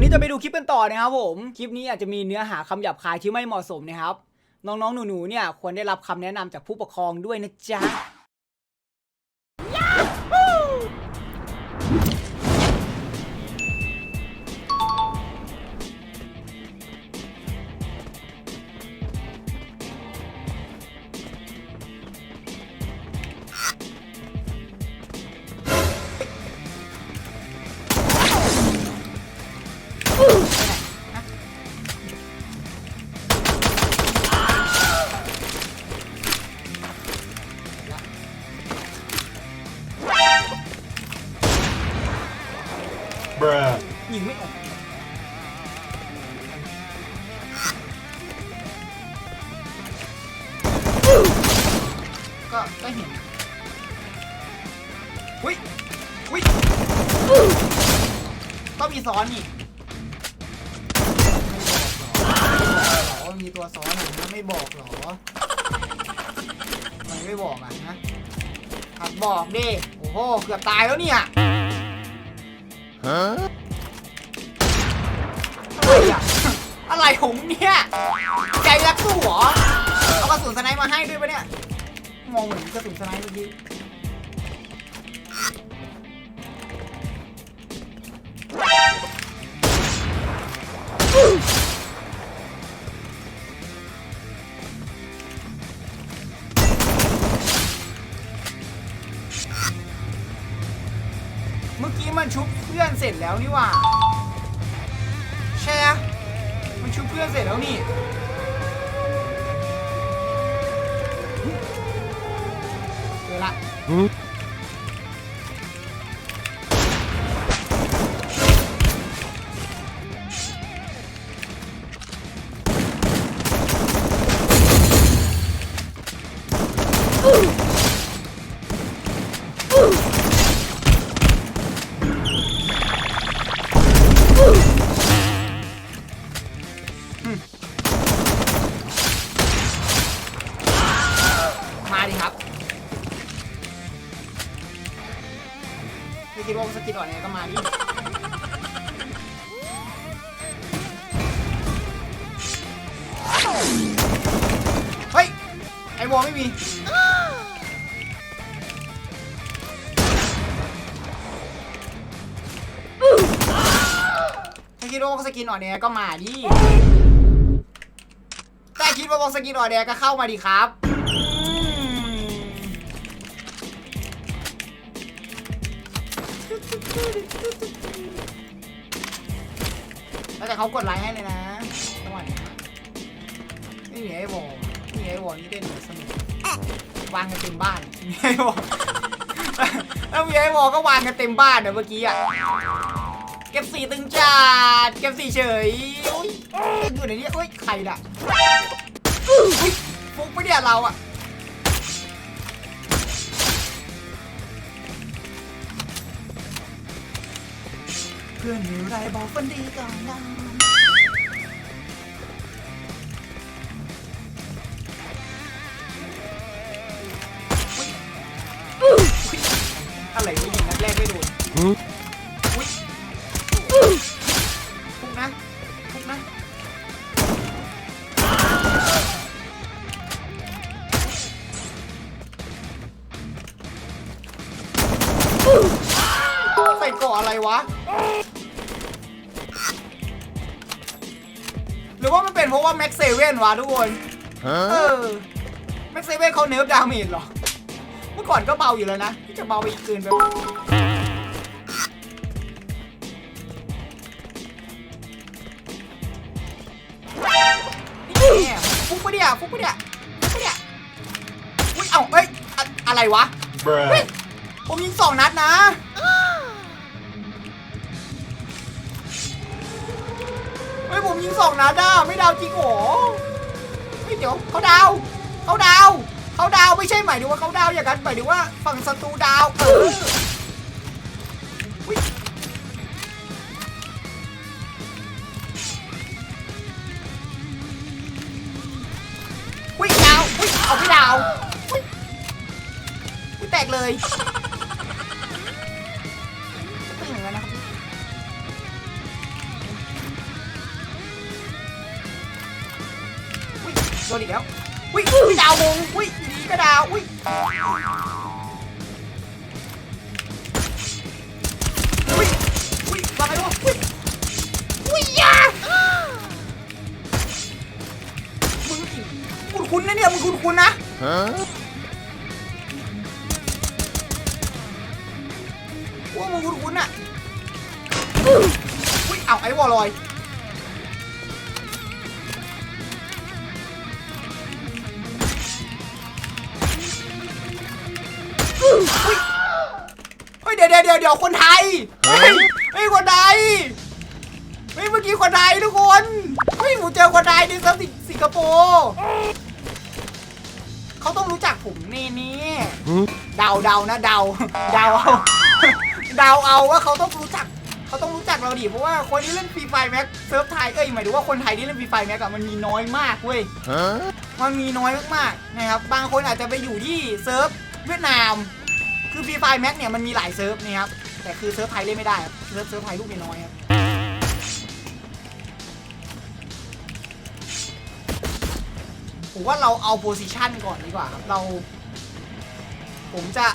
นี้จะไปดูคลิปกันต่อนะครับผม คลิปนี้อาจจะมีเนื้อหาคำหยาบคายที่ไม่เหมาะสมนะครับ น้องๆ หนูๆ เนี่ยควรได้รับคำแนะนำจากผู้ปกครองด้วยนะจ๊ะ ยิงไม่ออกก็ก็เห็นอุ้ยอุ้ยก็มีซ้อนนี่อ๋อมีตัวซ้อนอะนะไม่บอกหรอทำไมไม่บอกอะนะหัดบอกดิโอ้โห เกือบตายแล้วเนี่ย Huh? อะ อะไรของเนี่ยใจรักสู้เหรอเอากระสุนสไนมาให้ด้วยปะเนี่ยมองเหมือนกระสุนสไนเมื่อกี้เมื่อกี้มันชุบเพื่อนเสร็จแล้วนี่หว่า ใช่อะมันชุบเพื่อนเสร็จแล้วนี่เจอละ คิดว่าสกินอ่อนไงก็มาดิเฮ้ย ไอวอลไม่มี ถ้าคิดว่าสกินอ่อนแอก็มาดิแต่คิดว่าสกินอ่อนแอก็เข้ามาดิครับ แล้วแต่เขากดไลค์ให้เลยนะจังหวะนี้ไม่มีไอ้วอลไม่ไอ้วอลนี่เล่นสนุกวางกันเต็มบ้านมีไอ้วอลแล้วมีไอ้วอลก็วางกันเต็มบ้านเนี่ยเมื่อกี้อะเก็บสีตึงจัดเก็บสีเฉยอุ้ยอยู่ในนี้อุ้ยใครล่ะอุ้ยฟุกปะเนี่ยเราอะ เพื่อนอยู่ไรบอกฝันดีก่อนนะอุ๊ยอุ๊ยอะไรไม่ยิงนัดแรกไม่โดนอุ้ยพุกนะพุกนะใส่เกาะอะไรวะ เป็นเพราะว่าแม็กเซเว่นวะทุกคนเอ Huh? อแม็กเซเว่นเขาเนิร์ฟดาเมจเหรอ เมื่อก่อนก็เบาอยู่แล้วนะที่จะเบาไปอีกเกินไปปะนี่ฟุกปะเนี่ยฟุกปะเนี่ยฟุกปะเนี่ยอุ้ยเอ้าเอ้ย อะอะไรวะเฮ้ย Bruh. ผมยิงสองนัดนะ ยิงสองนัดอะไม่ดาวจริงโหรอเฮ้ยเดี๋ยวเขาดาวเขาดาวเขาดาวไม่ใช่หมายถึงว่าเขาดาวอย่างนั้นหมายถึงว่าฝั่งศัตรูดาว โดนอีกแล้วอุ้ยอุ้ยดาวมงอุ้ยดีก็ดาวอุ้ยอุ้ยอุ้ยวางไงวะอุ้ยอุ้ยอยามึงคุณคุณนะเนี่ยมึงคุณคุณนะว่ามึงคุณคุณอะอุ้ยเอาไอ้วอลลอย เฮ้ยเดี๋ยวเดี๋ยวเดี๋ยวเดี๋ยวคนไทยเฮ้ยเฮ้ยคนไทยเฮ้ยเมื่อกี้คนไทยทุกคนเฮ้ยผมเจอคนไทยในซับสิงคโปร์เขาต้องรู้จักผมแน่นี่เดาเดานะเดาเดาเอาเดาเอาว่าเขาต้องรู้จักเขาต้องรู้จักเราดิเพราะว่าคนที่เล่นฟรีไฟแม็กเซิร์ฟไทยเอ้ยหมายถึงว่าคนไทยที่เล่นฟรีไฟแม็กอะมันมีน้อยมากเว้ยมันมีน้อยมากๆนะครับบางคนอาจจะไปอยู่ที่เซิร์ฟเวียดนาม คือฟรีไฟแม็กเนี่ยมันมีหลายเซิร์ฟนี่ครับ แต่คือเซิร์ฟไทยเล่นไม่ได้ครับเซิร์ฟเซิร์ฟไทยลูกน้อยครับผมว่าเราเอาโพซิชันก่อนดีกว่าครับ เรา ผมจะ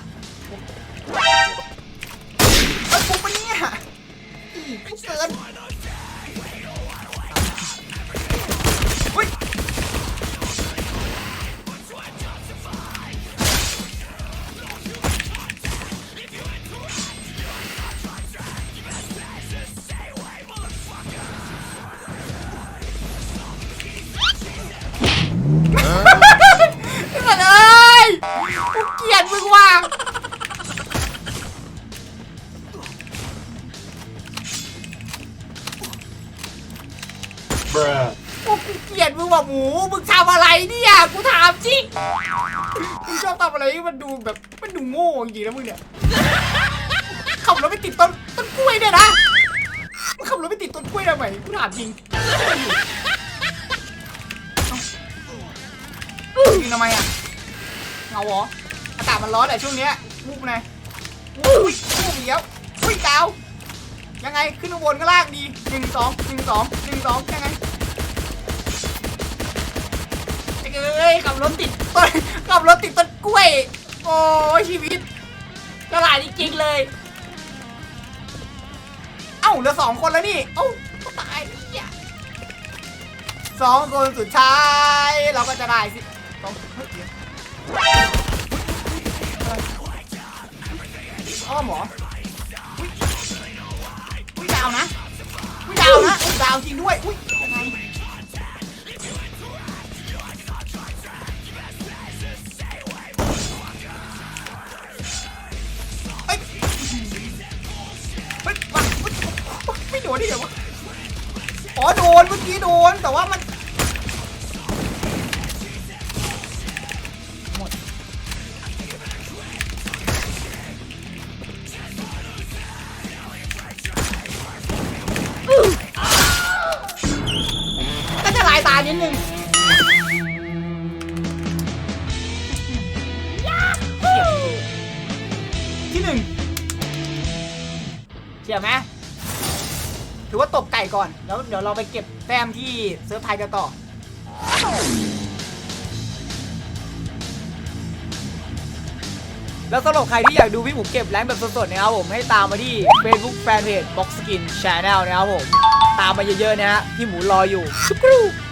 กูเกลียดมึงว่ะหมูมึงทำอะไรเนี่ยกูถามจริงมึงชอบทำอะไรที่มันดูแบบมันดูโง่จริงๆนะมึงเนี่ยขับรถไปติดต้นต้นกล้วยเนี่ยนะมึงขับรถไปติดต้นกล้วยทำไมกูถามจริงยิงทำไมอะเงาเหรออากาศมันร้อนแหละช่วงเนี้ยวูบไงอุ้ยวูบเดียวอุ้ยดาวยังไงขึ้นข้างบนก็ล่างดีหนึ่งสองหนึ่งสองหนึ่งสองยังไงเอ้ยขับรถติดต้นขับรถติดต้นกล้วย โอ้ยชีวิตตลาดจริงๆเลย เอ้าเหลือสองคนแล้วนี่เอ้าก็ตายเนี่ยสองคนสุดท้าย เราก็จะได้สิสองเฮ้ยเดี๋ยวอ้อมเหรออุ้ยดาวนะอุ้ยดาวนะอุ้ยดาวจริงด้วยอุ้ย กี้โดนแต่ว่ามันหมดก็จะลายตานิดนึงที่หนึ่งเชื่อไหมถือ ว่าตบไก่ก่อน แล้วเดี๋ยวเราไปเก็บแต้มที่เซิร์ฟไทยกันต่อ แล้วสำหรับใครที่อยากดูพี่หมูเก็บแรงแบบสดๆนะครับผม ให้ตามมาที่ Facebook Fanpage Box Skin Channel นะครับผม ตามมาเยอะๆนะฮะพี่หมูรออยู่ชุกรู